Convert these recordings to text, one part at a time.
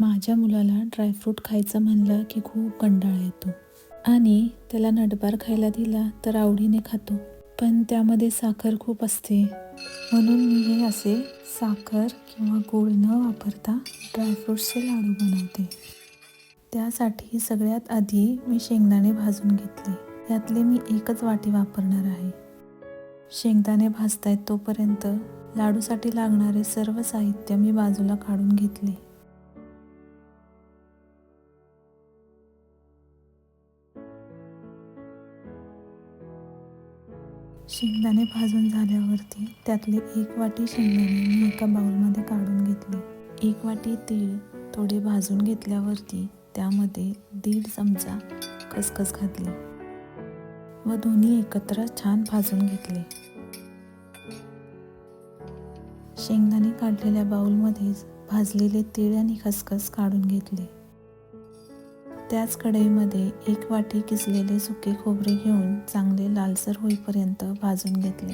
माझ्या मुलाला ड्रायफ्रूट खायचं म्हणलं की खूप कंटाळा येतो. आणि त्याला नटबार खायला दिला तर आवडीने खातो. पण त्यामध्ये साखर खूप असते. म्हणून मी हे असे साखर किंवा गूळ न वापरता ड्रायफ्रूट्सचे लाडू बनवते. त्यासाठी सगळ्यात आधी मी शेंगदाणे भाजून घेतले. यातले मी एकच वाटी वापरणार आहे. शेंगदाणे भाजतायत तोपर्यंत लाडूसाठी लागणारे सर्व साहित्य मी बाजूला काढून घेतले. शेंगदाणे भाजून झाल्यावरती त्यातले एक वाटी शेंगदाणे मी एका बाउलमध्ये काढून घेतले. एक वाटी तीळ थोडे भाजून घेतल्यावरती त्यामध्ये दीड चमचा खसखस घातली व दोन्ही एकत्र छान भाजून घेतले. शेंगदाणे काढलेल्या बाउलमध्येच भाजलेले तीळ आणि खसखस काढून घेतले. त्याच कढईमध्ये एक वाटी किसलेले सुके खोबरे घेऊन चांगले लालसर होईपर्यंत भाजून घेतले.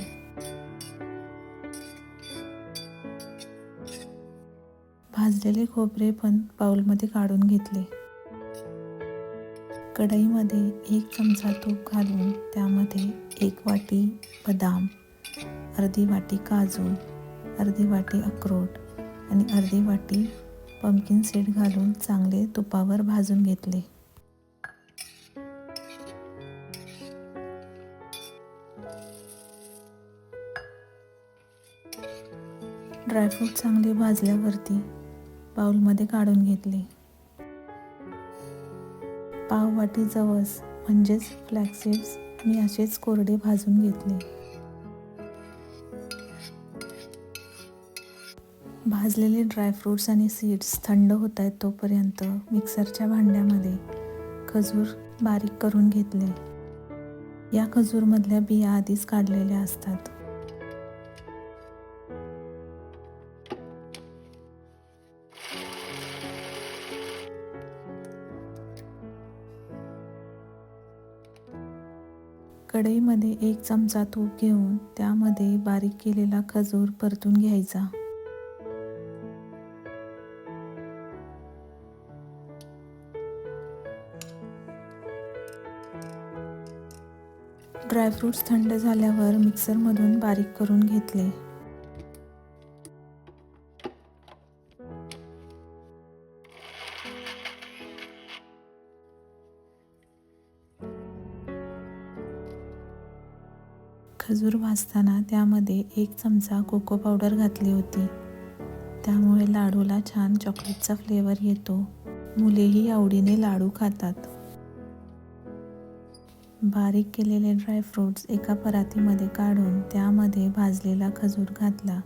भाजलेले खोबरे पण पाऊलमध्ये काढून घेतले. कढईमध्ये एक चमचा तूप घालून त्यामध्ये एक वाटी बदाम अर्धी वाटी काजू अर्धी वाटी अक्रोट आणि अर्धी वाटी पम्पकिन सीड घालून चांगले तुपावर भाजून घेतले. ड्रायफ्रूट चांगले भाजल्यावरती बाउलमध्ये काढून घेतले. पाव वाटी जवस म्हणजेच फ्लॅक्सिड्स मी असेच कोरडे भाजून घेतले. भाजलेले ड्रायफ्रूट्स आणि सीड्स थंड होत आहेत तोपर्यंत मिक्सरच्या भांड्यामध्ये खजूर बारीक करून घेतले. या खजूरमधल्या बिया आधीच काढलेल्या असतात. कढईमध्ये एक चमचा तूप घेऊन त्यामध्ये बारीक केलेला खजूर परतून घ्यायचा. ड्रायफ्रूट्स थंड झाल्यावर मिक्सरमधून बारीक करून घेतले. खजूर भाजताना त्यामध्ये एक चमचा कोको पावडर घातली होती. त्यामुळे लाडूला छान चॉकलेटचा फ्लेवर येतो. मुलेही आवडीने लाडू खातात. बारीक केलेले ड्रायफ्रूट्स एका परातीमध्ये काढून त्यामध्ये भाजलेला खजूर घातला.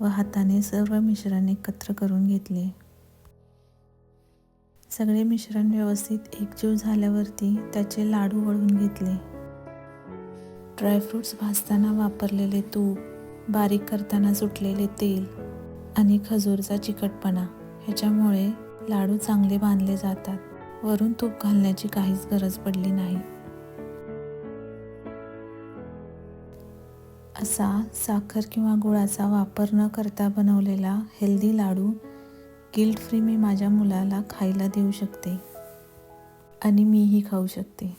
व हाताने सर्व मिश्रण एकत्र करून घेतले. सगळे मिश्रण व्यवस्थित एकजीव झाल्यावरती त्याचे लाडू वळून घेतले. ड्रायफ्रूट्स भाजताना वापरलेले तूप बारीक करताना सुटलेले तेल आणि खजूरचा चिकटपणा. ह्याच्यामुळे लाडू चांगले बांधले जातात. वरून तूप घालण्याची काहीच गरज पडली नाही. असा साखर किंवा गुळाचा वापर न करता बनवलेला हेल्दी लाडू गिल्ट फ्री मी माझ्या मुलाला खायला देऊ शकते. आणि मीही खाऊ शकते.